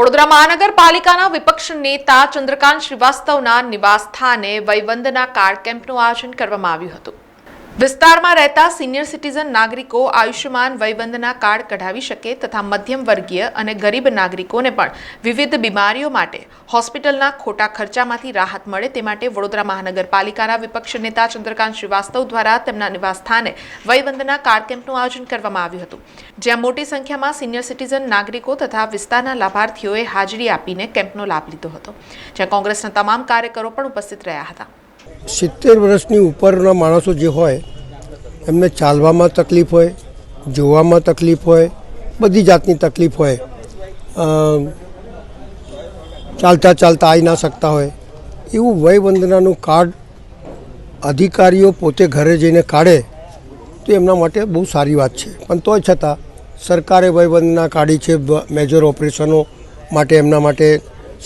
વડોદરા મહાનગરપાલિકાના વિપક્ષ નેતા ચંદ્રકાંત શ્રીવાસ્તવના નિવાસસ્થાને વયવંદના કાર્ડ કેમ્પનું આયોજન કરવામાં આવ્યું હતું. વિસ્તારમાં રહેતા સિનિયર સિટીઝન નાગરિકો આયુષ્યમાન વયવંદના કાર્ડ કઢાવી શકે તથા મધ્યમ વર્ગીય અને ગરીબ નાગરિકોને પણ વિવિધ બીમારીઓ માટે હોસ્પિટલના ખોટા ખર્ચામાંથી રાહત મળે તે માટે વડોદરા મહાનગરપાલિકાના વિપક્ષ નેતા ચંદ્રકાંત શ્રીવાસ્તવ દ્વારા તેમના નિવાસસ્થાને વયવંદના કાર્ડ કેમ્પનું આયોજન કરવામાં આવ્યું હતું, જ્યાં મોટી સંખ્યામાં સિનિયર સિટીઝન નાગરિકો તથા વિસ્તારના લાભાર્થીઓએ હાજરી આપીને કેમ્પનો લાભ લીધો હતો, જ્યાં કોંગ્રેસના તમામ કાર્યકરો પણ ઉપસ્થિત રહ્યા હતા. સિત્તેર વર્ષની ઉપરના માણસો જે હોય, એમને ચાલવામાં તકલીફ હોય, જોવામાં તકલીફ હોય, બધી જાતની તકલીફ હોય. ચાલતા ચાલતા આવી ના શકતા હોય. એવું વયવંદનાનું કાર્ડ અધિકારીઓ પોતે ઘરે જઈને કાઢે, તો એમના માટે બહુ સારી વાત છે. પણ તોય છતાં, સરકારે વયવંદના કાઢી છે મેજર ઓપરેશનો માટે, એમના માટે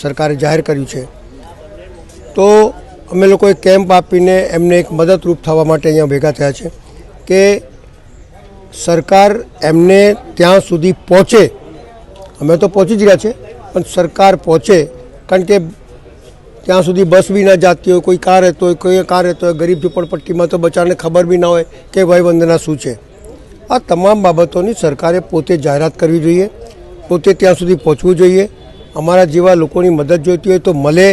સરકારે જાહેર કર્યું છે. તો અમે લોકોએ કેમ્પ આપીને એમને એક મદદરૂપ થવા માટે અહીંયા ભેગા થયા છે કે સરકાર એમને ત્યાં સુધી પહોંચે. અમે તો પહોંચી જ રહ્યા છે, પણ સરકાર પહોંચે. કારણ કે ત્યાં સુધી બસ બી ના જાતી હોય, કોઈ કાર રહેતો હોય, કોઈ કાર રહેતો હોય, ગરીબ ઝૂંપડપટ્ટીમાં તો બચારને ખબર બી ના હોય કે વયવંદના શું છે. આ તમામ બાબતોની સરકારે પોતે જાહેરાત કરવી જોઈએ, પોતે ત્યાં સુધી પહોંચવું જોઈએ. અમારા જેવા લોકોની મદદ જોઈતી હોય તો મળે.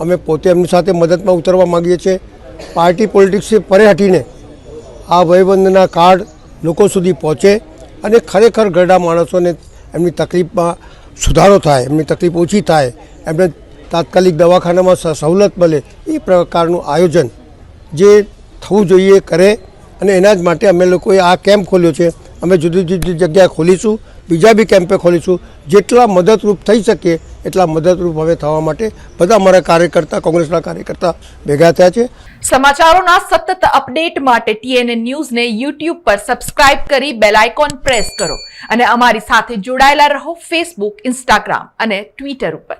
અમે પોતે એમની સાથે મદદમાં ઉતરવા માગીએ છીએ. પાર્ટી પોલિટિક્સથી પરે હટીને આ વયવંદના કાર્ડ લોકો સુધી પહોંચે અને ખરેખર ગરડા માણસોને એમની તકલીફમાં સુધારો થાય, એમની તકલીફ ઓછી થાય, એમને તાત્કાલિક દવાખાનામાં સવલત મળે એ પ્રકારનું આયોજન જે થવું જોઈએ, કરે અને એના જ માટે અમે લોકોએ આ કેમ્પ ખોલ્યો છે. અમે જુદી જુદી જગ્યાએ ખોલીશું, બીજા બી કેમ્પે ખોલીશું. જેટલા મદદરૂપ થઈ શકે એટલા મદદરૂપ હવે થવા માટે બધા અમારા કાર્યકર્તા, કોંગ્રેસના કાર્યકર્તા ભેગા થયા છે. સમાચારોના સતત અપડેટ માટે ટીએનએ ન્યૂઝને યુટ્યુબ પર સબસ્ક્રાઇબ કરી બેલ આઇકોન પ્રેસ કરો અને અમારી સાથે જોડાયેલા રહો ફેસબુક ઇન્સ્ટાગ્રામ અને ટ્વિટર ઉપર.